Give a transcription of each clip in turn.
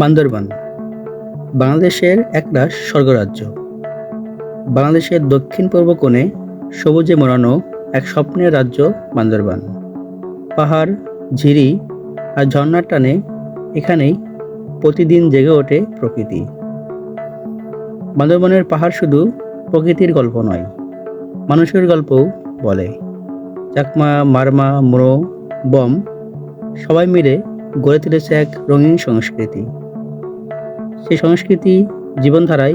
বান্দরবান, বাংলাদেশের একটা স্বর্গরাজ্য। বাংলাদেশের দক্ষিণ পূর্ব কোণে সবুজে মোড়ানো এক স্বপ্নের রাজ্য বান্দরবান। পাহাড়, ঝিরি আর ঝর্ণার টানে এখানেই প্রতিদিন জেগে ওঠে প্রকৃতি। বান্দরবানের পাহাড় শুধু প্রকৃতির গল্প নয়, মানুষের গল্পও বলে। চাকমা, মারমা মোড়ো বম সবাই মিলে গড়ে তুলেছে এক রঙিন সংস্কৃতি। সেই সংস্কৃতি জীবনধারায়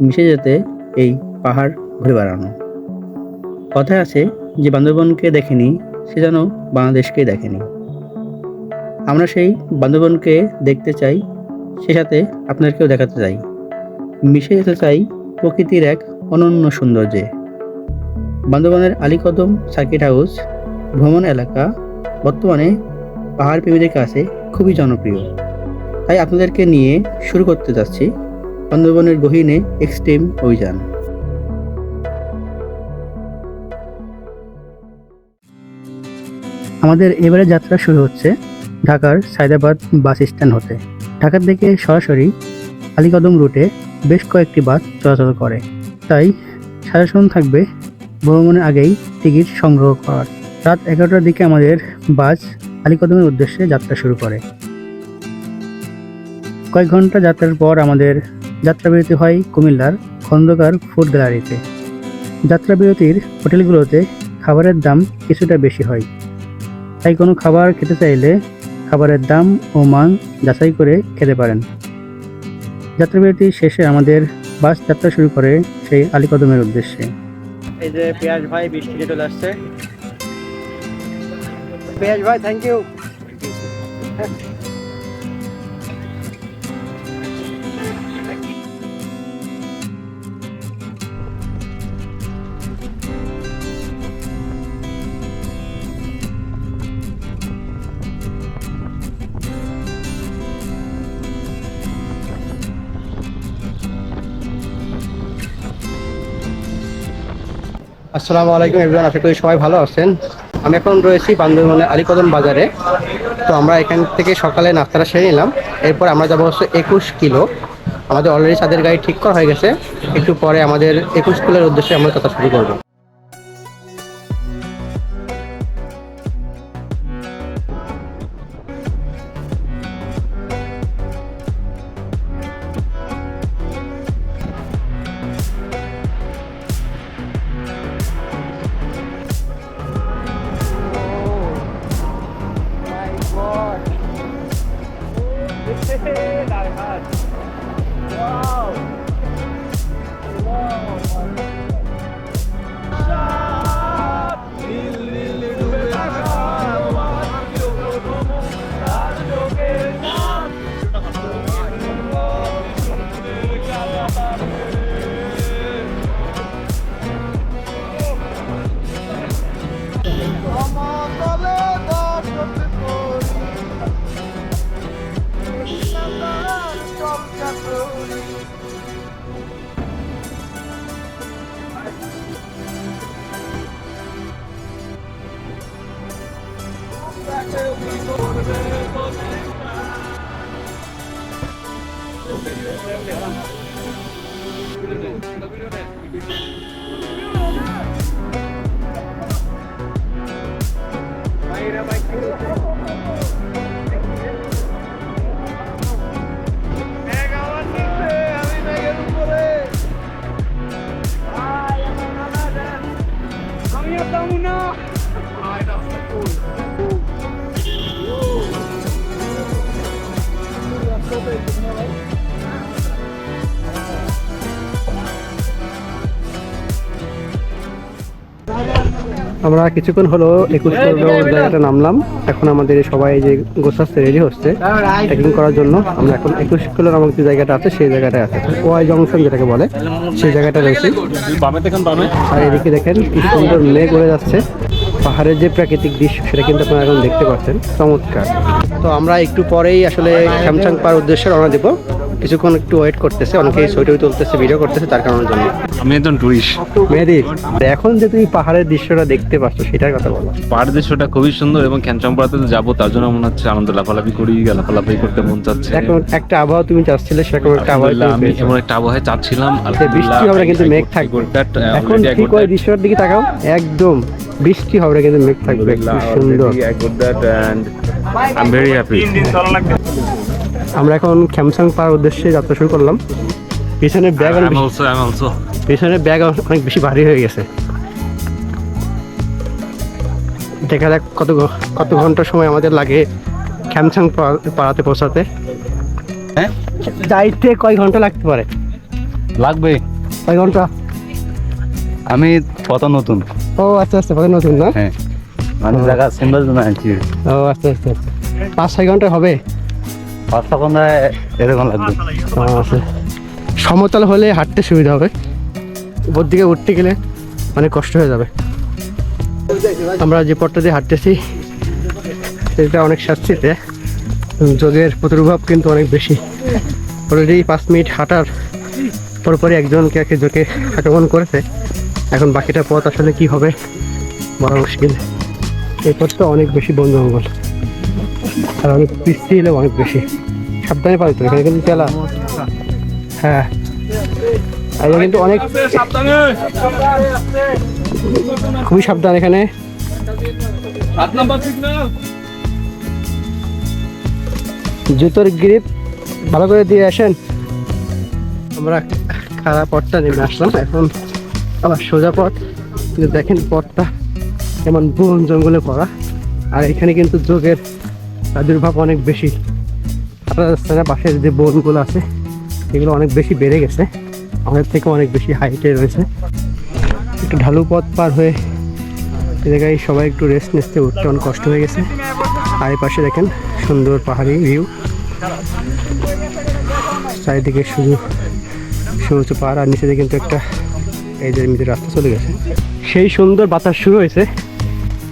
মিশে যেতে এই পাহাড় ঘুরে বেড়ানো। কথায় আছে যে বান্দরবনকে দেখেনি, সে যেন বাংলাদেশকে দেখেনি। আমরা সেই বান্দরবনকে দেখতে চাই, সে সাথে আপনাদেরকেও দেখাতে চাই। মিশে যেতে চাই প্রকৃতির এক অনন্য সৌন্দর্যে। বান্দরবানের আলীকদম সার্কিট হাউস, ভ্রমণ এলাকা, বর্তমানে পাহাড় প্রেমীদের কাছে খুবই জনপ্রিয়। তাই আপনাদেরকে নিয়ে শুরু করতে যাচ্ছি বান্দরবনের গহীনে এক্সট্রিম অভিযান। আমাদের এবারে যাত্রা শুরু হচ্ছে ঢাকার সায়দাবাদ বাস স্ট্যান্ড হতে। ঢাকা থেকে সরাসরি আলীকদম রুটে বেশ কয়েকটি বাস চলাচল করে। তাই সাজেশন থাকবে ভ্রমণের আগেই টিকিট সংগ্রহ করার। রাত এগারোটার দিকে আমাদের বাস আলীকদমের উদ্দেশ্যে যাত্রা শুরু করে। কয়েক ঘণ্টা যাত্রার পর আমাদের যাত্রাবিরতি হয় কুমিল্লার খন্দকার ফুড গ্যালারিতে। যাত্রাবিরতির হোটেলগুলোতে খাবারের দাম কিছুটা বেশি হয়। তাই কোনো খাবার খেতে চাইলে খাবারের দাম ও মান যাচাই করে খেতে পারেন। যাত্রাবিরতি শেষে আমাদের বাস যাত্রা শুরু করে সেই আলীকদমের উদ্দেশ্যে। এই যে পেঁয়াজ ভাই বৃষ্টি চলে আসছে। পেঁয়াজ ভাই থ্যাংক ইউ আসসালামু আলাইকুম এভরিওয়ান আশা করি সবাই ভালো আছেন। আমি এখন রয়েছি বান্দরবনের আলিকদম বাজারে। তো আমরা এখান থেকে সকালে নাস্তাটা সেরে নিলাম। এরপর আমরা যাব হচ্ছে একুশ কিলো। আমাদের অলরেডি তাদের গাড়ি ঠিক করা হয়ে গেছে। একটু পরে আমাদের একুশ কিলোর উদ্দেশ্যে আমরা কথা শুরু করব। আমরা কিছুক্ষণ হলো একুশ জায়গাটা নামলাম। এখন আমাদের সবাই যে গোছাচ্ছে রেডি হচ্ছে। ট্রেকিং করার জন্য। আমরা এখন একুশ কিলো নামক যে জায়গাটা আছে সেই জায়গাটায় আছে। ওয়াই জংশন যেটাকে বলে সেই জায়গাটা রয়েছে। আর এদিকে দেখেন কি সুন্দর মেঘ উড়ে যাচ্ছে। পাহাড়ের যে প্রাকৃতিক দৃশ্য সেটা কিন্তু আপনারা এখন দেখতে পাচ্ছেন। চমৎকার। তো আমরা একটু পরেই আসলে শ্যামচাং পার উদ্দেশ্যে রওনা দেব। কিছুক্ষণ একটু ওয়েট করতেছে অনেকেই ছবি তুলতেছে ভিডিও করতেছে তার কারণের জন্য। আমি একজন টুরিস্ট মেহেদি এখন যে তুমি পাহাড়ের দৃশ্যটা দেখতে পাচ্ছ সেটার কথা বলো। পাহাড় দৃশ্যটা খুবই সুন্দর এবং ক্যানচম্পাড়াতে তো যাব তার জন্য মনে হচ্ছে আনন্দ লাফালাফি করি লাফালাফি করতে মন চাচ্ছে। এখন একটা আবহাওয়া তুমি চাচ্ছিলে সেরকম একটা আবহাওয়া আমি। এমন একটা আবহাওয়া চাচ্ছিলাম যে বৃষ্টি হবে কিন্তু মেঘ থাকবে। এখন ঠিক ওই দৃশ্যটার দিকে তাকাও। একদম বৃষ্টি হবে কিন্তু মেঘ থাকবে সুন্দর। আই এম ভেরি হ্যাপি আমরা এখন খ্যামসাং পাওয়ার উদ্দেশ্যে যাত্রা শুরু করলাম। পিছনে ব্যাগ পিছনে ব্যাগ অনেক বেশি ভারী হয়ে গেছে। দেখা যাক কত কত ঘণ্টা সময় আমাদের লাগে খ্যামসাং পাড়াতে পৌঁছাতে। হ্যাঁ? যাইতে কয় ঘণ্টা লাগতে পারে? লাগবে। কয় ঘণ্টা? আমি কত নতুন। ও আচ্ছা আচ্ছা কত নতুন না? হ্যাঁ। মানে জায়গা সিম্বল আছি ও আচ্ছা আচ্ছা। পাঁচ ছয় ঘণ্টা হবে? সমতল হলে হাঁটতে সুবিধা হবে। উপর দিকে উঠতে গেলে অনেক কষ্ট হয়ে যাবে। আমরা যে পথটা দিয়ে হাঁটতেছি, সেটা অনেক সাশ্রিতে যোগের প্রতির্ভাব কিন্তু অনেক বেশি। অলরেডি পাঁচ মিনিট হাঁটার পরপরই একজনকে একে যোগে আক্রমণ করেছে। এখন বাকিটা পথ আসলে কি হবে বড় মুশকিল। এই পথটা অনেক বেশি বন জঙ্গল আর অনেক পিছিয়ে এলেও অনেক বেশি। সাবধানে পারতো এখানে কিন্তু তেলা হ্যাঁ। আর এখানে কিন্তু অনেক খুবই সাবধান এখানে। জুতোর গ্রিপ ভালো করে দিয়ে আসেন। আমরা খারাপ পথটা নেমে আসলাম এখন আবার সোজা পথ। কিন্তু দেখেন পথটা যেমন বন জঙ্গলে পড়া আর এখানে কিন্তু যোগের প্রাদুর্ভাব অনেক বেশি। না পাশের যে বনগুলো আছে, এগুলো অনেক বেশি বেড়ে গেছে। আমাদের থেকে অনেক বেশি হাইটে রয়েছে। একটু ঢালু পথ পার হয়ে এ জায়গায় সবাই একটু রেস্ট নিতে উঠতে অনেক কষ্ট হয়ে গেছে। আর পাশে দেখেন সুন্দর পাহাড়ি ভিউ চারিদিকে শুধু সূর্য পাহাড়, আর নিচে কিন্তু একটা এই যে এমনিতে রাস্তা চলে গেছে। সেই সুন্দর বাতাস শুরু হয়েছে।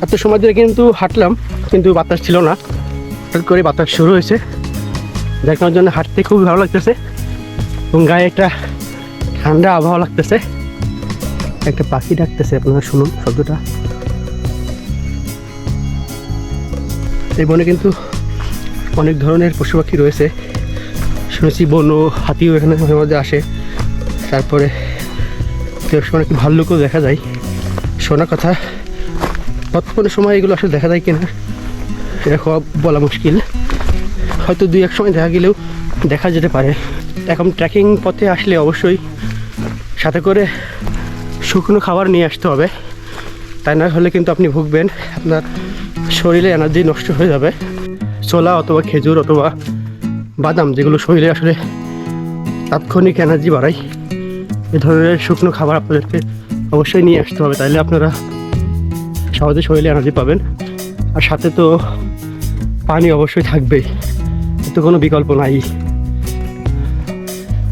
এত সময় ধরে কিন্তু হাঁটলাম, কিন্তু বাতাস ছিল না। হঠাৎ করে বাতাস শুরু হয়েছে। দেখানোর জন্য হাঁটতে খুব ভালো লাগতেছে এবং গায়ে একটা ঠান্ডা আবহাওয়া লাগতেছে। একটা পাখি ডাকতেছে, আপনারা শুনুন শব্দটা। এই বনে কিন্তু অনেক ধরনের পশু পাখি রয়েছে। শুনেছি বন, হাতিও এখানে মাঝে মাঝে আসে। তারপরে সময় একটু ভাল্লুকও দেখা যায়। শোনা কথা, বর্তমানে সময় এগুলো আসলে দেখা যায় কিনা? এটা বলা মুশকিল। হয়তো দুই এক সময় দেখা গেলেও দেখা যেতে পারে। এখন ট্রেকিং পথে আসলে অবশ্যই সাথে করে শুকনো খাবার নিয়ে আসতে হবে। তাই না হলে কিন্তু আপনি ভুগবেন, আপনার শরীরে এনার্জি নষ্ট হয়ে যাবে। ছোলা অথবা খেজুর অথবা বাদাম যেগুলো শরীরে আসলে তাৎক্ষণিক এনার্জি বাড়ায়, এ ধরনের শুকনো খাবার আপনাদেরকে অবশ্যই নিয়ে আসতে হবে। তাইলে আপনারা সহজে শরীরে এনার্জি পাবেন। আর সাথে তো পানি অবশ্যই থাকবেই তো কোনো বিকল্প নাই।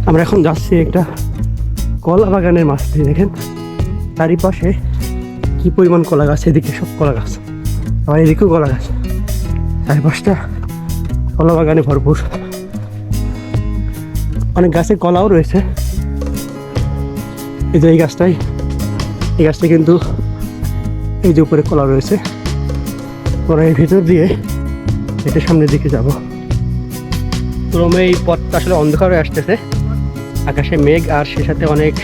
আমরা এখন যাচ্ছি একটা কলা বাগানের মাছ দিয়ে, দেখেন? তারই পাশে কি পরিমাণ কলা গাছ, এদিকে সব কলা গাছ। আবার এদিকেও কলা গাছ। চারিপাশটা কলা বাগানে ভরপুর। অনেক গাছে কলাও রয়েছে। এই যে এই গাছটাই। এই গাছটা কিন্তু এই যে উপরে কলা রয়েছে। আমরা এই ভিতর দিয়ে এটা সামনের দিকে যাব। ক্রমে এই পথটা আসলে অন্ধকার হয়ে আসতেছে। আকাশে মেঘ আর সে সাথে অনেক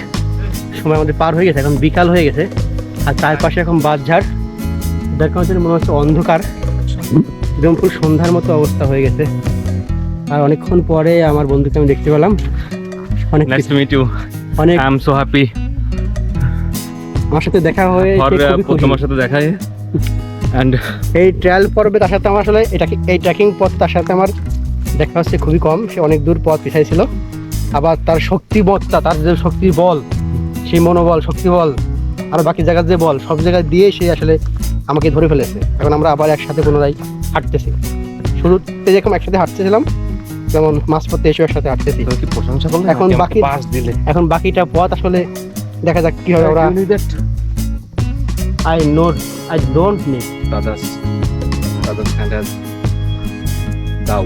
সময় আমাদের পার হয়ে গেছে এখন বিকাল হয়ে গেছে। আর চারপাশে এখন বাঁশঝাড় দেখার জন্য মনে হচ্ছে অন্ধকার। একদম পুরো সন্ধ্যার মতো অবস্থা হয়ে গেছে। আর অনেকক্ষণ পরে আমার বন্ধুকে আমি দেখতে পেলাম। অনেক নাইস টু মিট ইউ অনেক আই এম সো হ্যাপি আমার সাথে দেখা হয়ে তোমার সাথে দেখা অ্যান্ড এই ট্রায়াল পর্বে তার সাথে আমার আসলে এটা এই ট্রেকিং পথ তার সাথে আমার দেখা হচ্ছে খুবই কম। সে অনেক দূর পথ পিছাই ছিল আবার তার শক্তিমত্তা তার যে শক্তি বল সেই মনোবল শক্তি বল আর বাকি জায়গার যে বল সব জায়গায় দিয়ে সে আসলে আমাকে ধরে ফেলেছে। এখন আমরা আবার একসাথে পুনরায় হাঁটতেছি। শুরুতে যেরকম একসাথে হাঁটতেছিলাম যেমন মাঝপথে এসে একসাথে হাঁটতেছি। প্রশংসা এখন বাকি- এখন বাকিটা পথ আসলে দেখা যাক কি হবে ওরা I note I don't need dada's dada's hand has দাও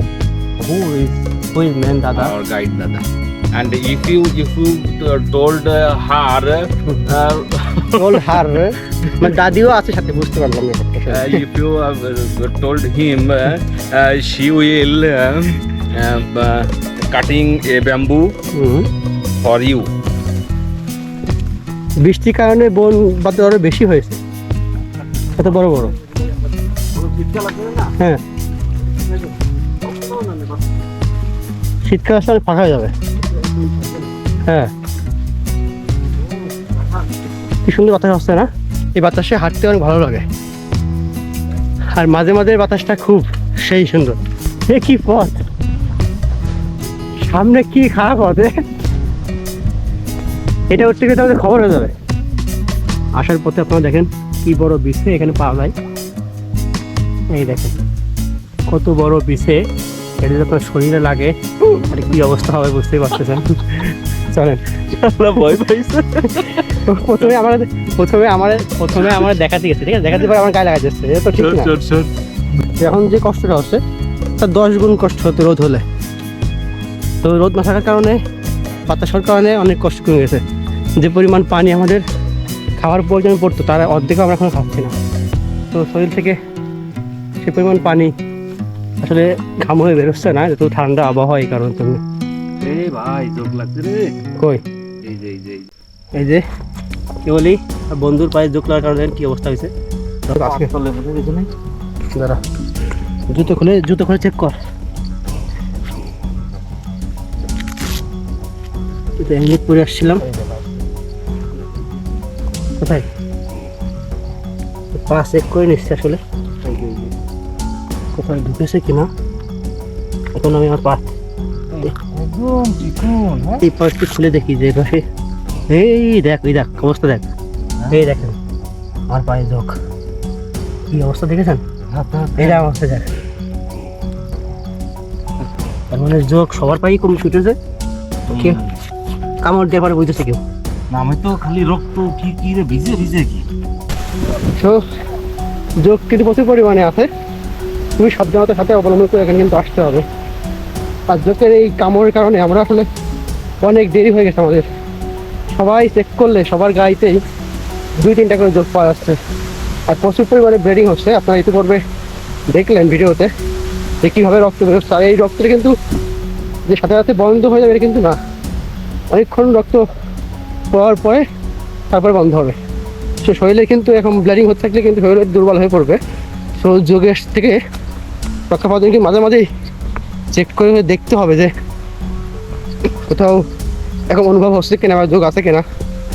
Who is who is man Dada? our guide Dada. And if you if you uh, told uh, her, uh, Told her. মানে দাদিও আছে সাথে বুঝতে পারলাম না uh, if you have uh, told him, uh, uh, she will uh, uh, cutting a bamboo hmm. for you. বৃষ্টির কারণে বন বাদ আরও বেশি হয়েছে এত বড় বড়? হ্যাঁ। শীতকাল আসলে ফাঁকা হয়ে যাবে। হ্যাঁ। কি সুন্দর বাতাস আসছে না? এই বাতাসে হাঁটতে অনেক ভালো লাগে। আর মাঝে মাঝে বাতাসটা খুব সেই সুন্দর। এ কি পথ? সামনে কি খারাপ পথে? এটা উঠতে গেলে আমাদের খবর হয়ে যাবে। আসার পথে আপনারা দেখেন। কি বড় বিষে এখানে পাওয়া যায়? এই দেখেন কত বড় বিষে। এটা আপনার শরীরে লাগে আর কি অবস্থা হবে বুঝতেই পারতেছেন। চলেন ভয় পাইছে প্রথমে আমার প্রথমে আমার প্রথমে আমার দেখাতে গেছে ঠিক আছে? দেখাতে পারে আমার গায়ে লাগা যাচ্ছে এটা তো ঠিক না। এখন যে কষ্টটা হচ্ছে তার দশ গুণ কষ্ট হতো রোদ হলে। তো রোদ না থাকার কারণে বাতাসের কারণে অনেক কষ্ট কমে গেছে। যে পরিমাণ পানি আমাদের খাওয়ার প্রয়োজন পড়তো তার অর্ধেকও আমরা এখন খাচ্ছি না। তো শরীর থেকে সে পরিমাণ পানি আসলে ঘাম হয়ে বেরোচ্ছে না যেহেতু ঠান্ডা আবহাওয়া এই কারণের তুমি ভাই চোখ লাগছে রে। কই? এই যে কি বলি? বন্ধুর পায়ে যোগ লাগার কারণে কি অবস্থা হয়েছে? দাঁড়া জুতো খুলে জুতো খুলে চেক কর। তো হেলমেট পরে আসছিলাম। কোথায়? পা চেক করে নিচ্ছি আসলে। কোথায় ঢুকেছে কিনা? এখন আমি আমার পা হ্যাঁ? এই পাশটি খুলে দেখি যে পাশে এই দেখ এই দেখ অবস্থা দেখ। এই দেখেন আমার পায়ে যোগ কি অবস্থা দেখেছেন? এই অবস্থা দেখ। তার মানে যোগ সবার পায়েই কম ছুটেছে। কেউ কামড় দিয়ে পারে বুঝতেছে কেউ। আমি তো খালি রক্ত, কি কি রে, ভিজে ভিজে কি? যোগ কিন্তু প্রচুর পরিমাণে আছে। তুমি সাবধানতার সাথে অবলম্বন করে এখানে কিন্তু আসতে হবে। আর যোগের এই কামড়ের কারণে আমরা আসলে অনেক দেরি হয়ে গেছে আমাদের। সবাই চেক করলে সবার গাড়িতেই দুই, তিনটা করে যোগ পাওয়া যাচ্ছে। আর প্রচুর পরিমাণে ব্লিডিং হচ্ছে। আপনারা ইতিপূর্বে দেখলেন ভিডিওতে যে কীভাবে রক্ত বেরোচ্ছে আর এই রক্তটা কিন্তু যে সাথে সাথে বন্ধ হয়ে যাবে কিন্তু না। অনেকক্ষণ রক্ত পাওয়ার পরে তারপরে বন্ধ হবে। সে শরীরে কিন্তু এখন ব্লিডিং হতে থাকলে কিন্তু শরীরে দুর্বল হয়ে পড়বে। সো যোগের থেকে রক্ষা পাওয়ার জন্য কি মাঝে মাঝেই চেক করে দেখতে হবে যে কোথাও এখন অনুভব হচ্ছে কিনা বা যোগ আছে কিনা।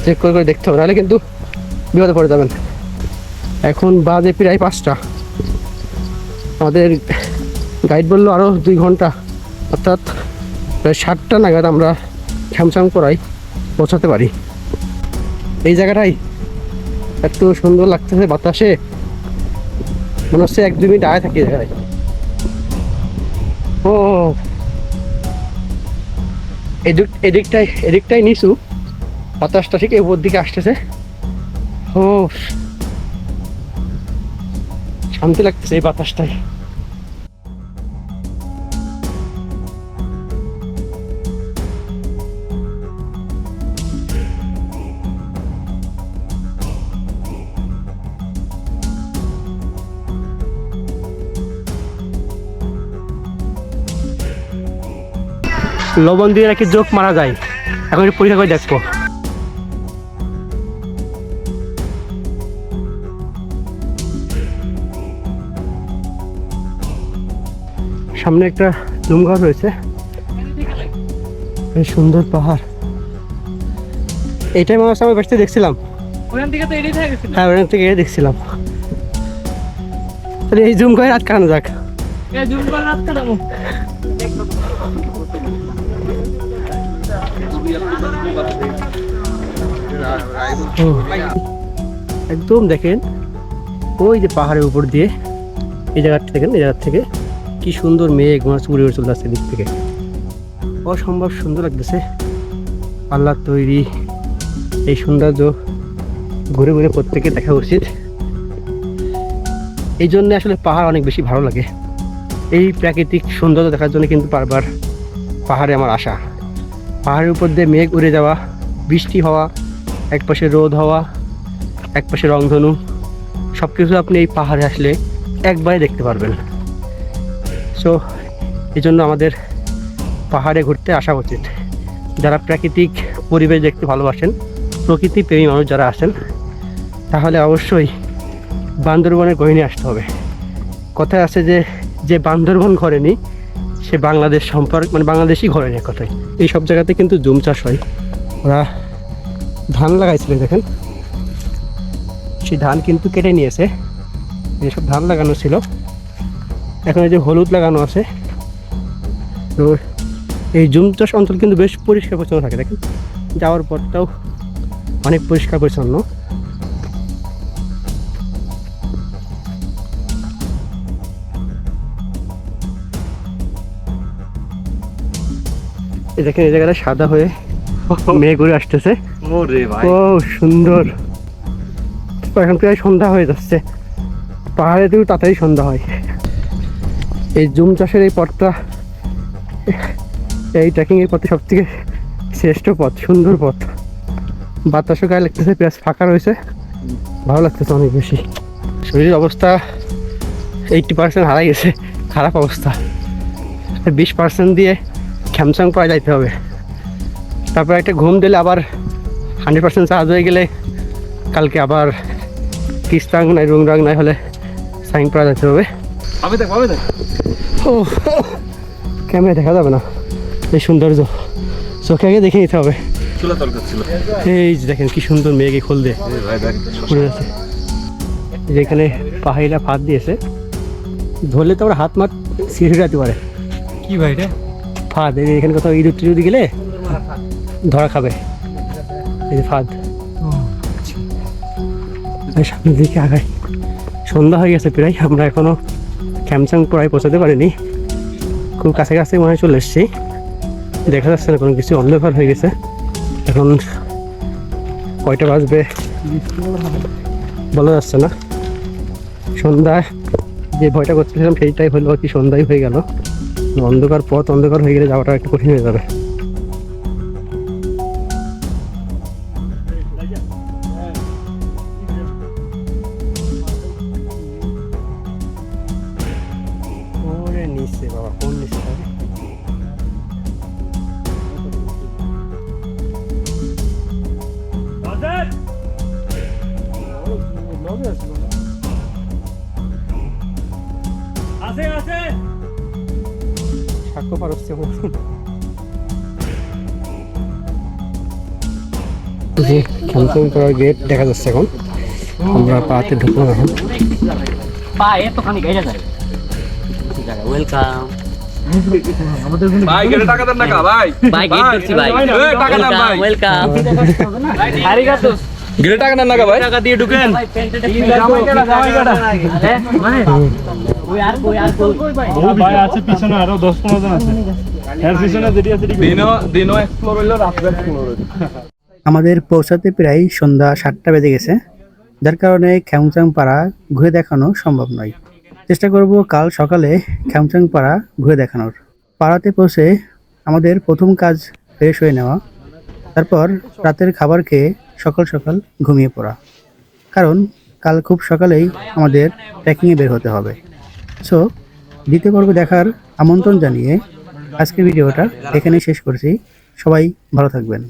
চেক করে করে দেখতে হবে, নাহলে কিন্তু বিপদে পড়ে যাবেন। এখন বাজে প্রায় পাঁচটা। আমাদের গাইড বলল আরও দুই ঘণ্টা। অর্থাৎ প্রায় সাতটা নাগাদ আমরা ছ্যামছাম করাই পৌঁছাতে পারি। এই জায়গাটাই। এত সুন্দর লাগতেছে বাতাসে। মনে হচ্ছে এক দুই মিনিট আয় থাকি জায়গায়। ও। এদিক, এদিকটাই এদিকটাই নিচু। বাতাসটা ঠিক উপর দিকে আসতেছে। ও। শান্তি লাগতেছে এই বাতাসটাই। লবণ দিয়ে নাকি জোক মারা যায়। এখন একটু পরীক্ষা করে দেখব। সামনে একটা ঘর রয়েছে। বেশ সুন্দর পাহাড়। এইটাই মনে হচ্ছে আমি বেসতে দেখছিলাম। ওখান থেকে তো এডিট হয়ে হ্যাঁ ওখান থেকে দেখছিলাম। তাহলে এই জুম করে রাত কাটানো যাক। জুম করে রাত কাটাবো। একদম দেখেন, ওই যে পাহাড়ের উপর দিয়ে এই জায়গাটা দেখেন এই জায়গার থেকে কি সুন্দর মেঘ, মাছ উড়ে উড়ে চলে আসছে দিক থেকে। অসম্ভব সুন্দর লাগতেছে। আল্লাহ তৈরি এই সৌন্দর্য ঘুরে ঘুরে প্রত্যেকে দেখা উচিত। এই জন্য আসলে পাহাড় অনেক বেশি ভালো লাগে। এই প্রাকৃতিক সৌন্দর্য দেখার জন্য কিন্তু বারবার পাহাড়ে আমার আশা পাহাড়ের উপর দিয়ে মেঘ উড়ে যাওয়া, বৃষ্টি হওয়া, এক পাশে রোদ হওয়া, এক পাশে রংধনু সব কিছু আপনি এই পাহাড়ে আসলে একবারে দেখতে পারবেন। সো এই জন্য আমাদের পাহাড়ে ঘুরতে আসা উচিত। যারা প্রাকৃতিক পরিবেশ দেখতে ভালোবাসেন, প্রকৃতি প্রেমী মানুষ যারা আছেন, তাহলে অবশ্যই বান্দরবনের গহিনী আসতে হবে। কথায় আছে যে যে বান্দরবন ঘরেনি সে বাংলাদেশ সম্পর্ক মানে বাংলাদেশই ঘরেনি এক কথায়। এই সব জায়গাতে কিন্তু জুম চাষ হয়। ওরা ধান লাগাইছিল, দেখেন। সেই ধান কিন্তু কেটে নিয়েছে। এসব ধান লাগানো ছিল। এখন এই যে হলুদ লাগানো আছে। তো এই জুম চাষ অঞ্চল কিন্তু বেশ পরিষ্কার পরিচ্ছন্ন থাকে, দেখেন। যাওয়ার পরটাও অনেক পরিষ্কার পরিচ্ছন্ন। দেখেন এই জায়গাটা সাদা হয়ে মেয়ে ঘুরে আসতেছে। ও সুন্দর। এখন প্রায় সন্ধ্যা হয়ে যাচ্ছে। পাহাড়ে তো তাড়াতাড়ি সন্ধ্যা হয়। এই জুম চাষের এই পথটা এই ট্রেকিং এর পথে সব থেকে শ্রেষ্ঠ পথ সুন্দর পথ। বাতাসও গায়ে লাগতেছে প্লাস ফাঁকা রয়েছে। ভালো লাগতেছে অনেক বেশি। শরীরের অবস্থা এইটটি পার্সেন্ট হারাই গেছে। খারাপ অবস্থা। বিশ পার্সেন্ট দিয়ে খ্যামসাং পাওয়া যাইতে হবে। তারপর একটা ঘুম দিলে আবার হান্ড্রেড পার্সেন্ট চার্জ হয়ে গেলে কালকে আবার কিস্তাং নাই রুংরাং নাই হলে সাইন করা যাইতে হবে। আমি দেখ আমি দেখ। ও ক্যামেরা দেখা যাবে না। এই সৌন্দর্য চোখে আগে দেখে নিতে হবে। এই যে দেখেন কি সুন্দর মেঘে খোল দিয়ে উড়ে যাচ্ছে। এই পাহাড়িরা ফাঁদ দিয়েছে। ধরলে তো আবার হাত মাত যেতে পারে। কি ভাই রে ফাঁদ এখানে কোথাও ইঁদুর টিঁদুর গেলে ধরা খাবে। এই যে ফাঁদ। সামনের দিকে আগাই। সন্ধ্যা হয়ে গেছে প্রায়, আমরা এখনও ক্যামসাং প্রায় পৌঁছাতে পারিনি। খুব কাছে কাছে মনে হয় চলে এসছি। দেখা যাচ্ছে না, কোনো কিছু অন্ধকার হয়ে গেছে। এখন কয়টা বাজবে? বলা যাচ্ছে না। সন্ধ্যায় যে ভয়টা করতেছিলাম, সেইটাই হলো কি সন্ধ্যায় হয়ে গেল। অন্ধকার পথ অন্ধকার হয়ে গেলে যাওয়াটা একটু কঠিন হয়ে যাবে। ওরে নিচে হচ্ছে আমার। যে ক্যাম্পিং করার গেট দেখা যাচ্ছে এখন আমরা পাতে ঢুকলাম এখন ওয়েলকাম ভাই টাকা দেন টাকা ভাই ভাই গেট করছি ভাই এ, টাকা দেন ভাই ওয়েলকাম গেলে টাকা দেন টাকা ভাই টাকা দিয়ে ঢুকেন ভাই আছে পিছনে আরও দশ পনেরো জন আছে। এর পিছনে যেটি আছে দিনও দিনও এক্সপ্লোর হইল রাত্রে এক্সপ্লোর হইল। আমাদের পৌঁছাতে প্রায় সন্ধ্যা সাতটা বেজে গেছে। যার কারণে খ্যামচাং পাড়া ঘুরে দেখানো সম্ভব নয়। চেষ্টা করব কাল সকালে খ্যামচাং পাড়া ঘুরে দেখানোর। পাড়াতে পৌঁছে আমাদের প্রথম কাজ ফ্রেশ হয়ে নেওয়া। তারপর রাতের খাবার খেয়ে সকাল সকাল ঘুমিয়ে পড়া। কারণ কাল খুব সকালেই আমাদের ট্রেকিংয়ে বের হতে হবে। সো দ্বিতীয় পর্ব দেখার আমন্ত্রণ জানিয়ে আজকের ভিডিওটা এখানেই শেষ করছি। সবাই ভালো থাকবেন।